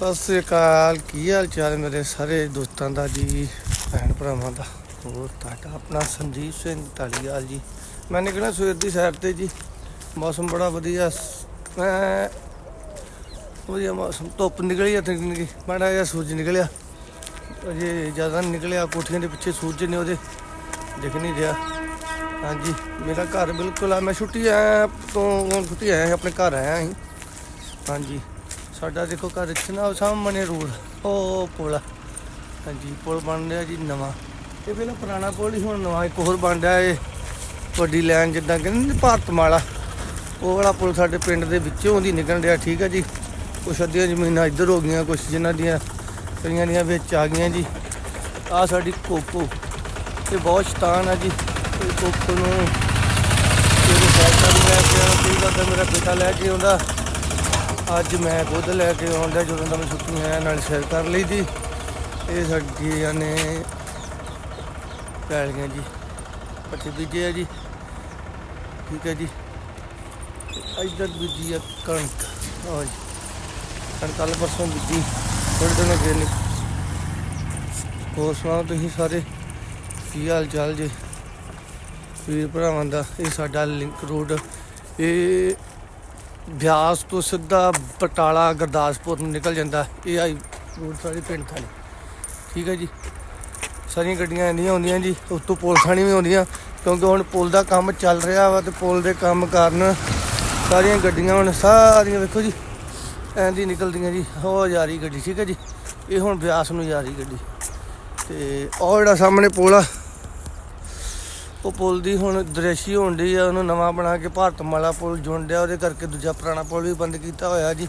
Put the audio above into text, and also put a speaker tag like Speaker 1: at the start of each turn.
Speaker 1: ਸਤਿ ਸ੍ਰੀ ਅਕਾਲ। ਕੀ ਹਾਲ ਚਾਲ ਮੇਰੇ ਸਾਰੇ ਦੋਸਤਾਂ ਦਾ ਜੀ ਭੈਣ ਭਰਾਵਾਂ ਦਾ? ਹੋਰ ਤੁਹਾਡਾ ਆਪਣਾ ਸੰਦੀਪ ਸਿੰਘ ਢਾਲੀਵਾਲ ਜੀ। ਮੈਂ ਨਿਕਲਿਆ ਸਵੇਰ ਦੀ ਸੈਰ ਤੇ ਜੀ। ਮੌਸਮ ਬੜਾ ਵਧੀਆ ਮੈਂ ਵਧੀਆ ਮੌਸਮ ਧੁੱਪ ਨਿਕਲੀ ਆ ਤਕਨੀਕੀ ਮਾੜਾ ਜਿਹਾ ਸੂਰਜ ਨਿਕਲਿਆ। ਅਜੇ ਜ਼ਿਆਦਾ ਨਹੀਂ ਨਿਕਲਿਆ ਕੋਠੀਆਂ ਦੇ ਪਿੱਛੇ ਸੂਰਜ ਨੇ ਉਹਦੇ ਦਿਖ ਨਹੀਂ ਰਿਹਾ। ਹਾਂਜੀ ਮੇਰਾ ਘਰ ਬਿਲਕੁਲ ਆ ਮੈਂ ਛੁੱਟੀ ਆਇਆ ਤੋਂ ਛੁੱਟੀ ਆਇਆ ਸੀ, ਆਪਣੇ ਘਰ ਆਇਆ ਸੀ। ਹਾਂਜੀ। ਸਾਡਾ ਦੇਖੋ ਘਰ ਇੱਥੇ ਨਾ ਸਾਹਮਣੇ ਰੋਡ ਉਹ ਪੁਲ ਹਾਂਜੀ, ਪੁਲ ਬਣ ਰਿਹਾ ਜੀ ਨਵਾਂ। ਇਹ ਪਹਿਲਾਂ ਪੁਰਾਣਾ ਪੁਲ ਹੀ ਹੁਣ ਨਵਾਂ ਇੱਕ ਹੋਰ ਬਣ ਰਿਹਾ ਏ ਵੱਡੀ ਲਾਈਨ ਜਿੱਦਾਂ ਕਹਿੰਦੇ ਭਾਰਤ ਮਾਲਾ। ਉਹ ਵਾਲਾ ਪੁਲ ਸਾਡੇ ਪਿੰਡ ਦੇ ਵਿੱਚੋਂ ਦੀ ਨਿਕਲ ਰਿਹਾ ਠੀਕ ਹੈ ਜੀ। ਕੁਛ ਅੱਧੀਆਂ ਜ਼ਮੀਨਾਂ ਇੱਧਰ ਹੋ ਗਈਆਂ, ਕੁਛ ਜਿਨ੍ਹਾਂ ਦੀਆਂ ਕਈਆਂ ਦੀਆਂ ਵਿੱਚ ਆ ਗਈਆਂ ਜੀ। ਆ ਸਾਡੀ ਕੋਕੋ। ਇਹ ਬਹੁਤ ਸ਼ਤਾਨ ਆ ਜੀ। ਇਹ ਕੋਕੋ ਨੂੰ ਇਹ ਸਾਈਕਲ ਲੈ ਕੇ ਆਉਣਾ ਕਈ ਵਾਰ ਮੇਰਾ ਬੇਟਾ ਲੈ ਕੇ ਆਉਂਦਾ। ਅੱਜ ਮੈਂ ਖੁਦ ਲੈ ਕੇ ਆਉਂਦਾ ਜਦੋਂ ਦਾ ਮੈਂ ਛੁੱਟੀ ਆਇਆ ਨਾਲ ਸ਼ੇਅਰ ਕਰ ਲਈ ਦੀ। ਇਹ ਸਾਡੀਆਂ ਨੇ ਪੈਲ ਗਏ ਜੀ। ਪੱਠੇ ਬੀਜੇ ਆ ਜੀ। ਠੀਕ ਹੈ ਜੀ। ਤੇ ਇੱਧਰ ਬੀਜੀ ਆ ਕਣਕ। ਹਾਂ ਜੀ। ਕਣਕ ਕੱਲ੍ਹ ਪਰਸੋਂ ਬੀਜੀ। ਥੋੜੇ ਦਿਨ ਅੱਗੇ ਨੇ ਹੋਰ ਸੁਣਾਓ ਤੁਸੀਂ ਸਾਰੇ? ਕੀ ਹਾਲ ਚਾਲ ਜੀ? ਵੀਰ ਭਰਾਵਾਂ ਦਾ, ਇਹ ਸਾਡਾ ਲਿੰਕ ਰੋਡ। ਇਹ ਬਿਆਸ ਤੋਂ ਸਿੱਧਾ ਬਟਾਲਾ ਗੁਰਦਾਸਪੁਰ ਨੂੰ ਨਿਕਲ ਜਾਂਦਾ ਇਹ ਆਈ ਰੋਡ ਸਾਡੀ ਪਿੰਡ ਥਾਣੀ ਠੀਕ ਹੈ ਜੀ? ਸਾਰੀਆਂ ਗੱਡੀਆਂ ਨਹੀਂ ਆਉਂਦੀਆਂ ਜੀ, ਉਸ ਤੋਂ ਪੁਲ ਥਾਣੀ ਵੀ ਆਉਂਦੀਆਂ ਕਿਉਂਕਿ ਹੁਣ ਪੁਲ ਦਾ ਕੰਮ ਚੱਲ ਰਿਹਾ ਵਾ ਤੇ ਪੁਲ ਦੇ ਕੰਮ ਕਾਰਨ ਸਾਰੀਆਂ ਗੱਡੀਆਂ ਹੁਣ ਸਾਰੀਆਂ ਵੇਖੋ ਜੀ, ਐਂ ਦੀ ਨਿਕਲਦੀਆਂ ਜੀ, ਹੋ ਜਾ ਰਹੀ ਗੱਡੀ, ਠੀਕ ਹੈ ਜੀ? ਇਹ ਹੁਣ ਬਿਆਸ ਨੂੰ ਜਾ ਰਹੀ ਗੱਡੀ। ਤੇ ਉਹ ਜਿਹੜਾ ਸਾਹਮਣੇ ਪੁਲ ਆ ਉਹ ਪੁਲ ਦੀ ਹੁਣ ਦ੍ਰਿਸ਼ੀ ਹੋਣ ਡਈ ਆ, ਉਹਨੂੰ ਨਵਾਂ ਬਣਾ ਕੇ ਭਾਰਤ ਮਾਲਾ ਪੁਲ ਜੁਣ ਡਿਆ, ਉਹਦੇ ਕਰਕੇ ਦੂਜਾ ਪੁਰਾਣਾ ਪੁਲ ਵੀ ਬੰਦ ਕੀਤਾ ਹੋਇਆ ਜੀ।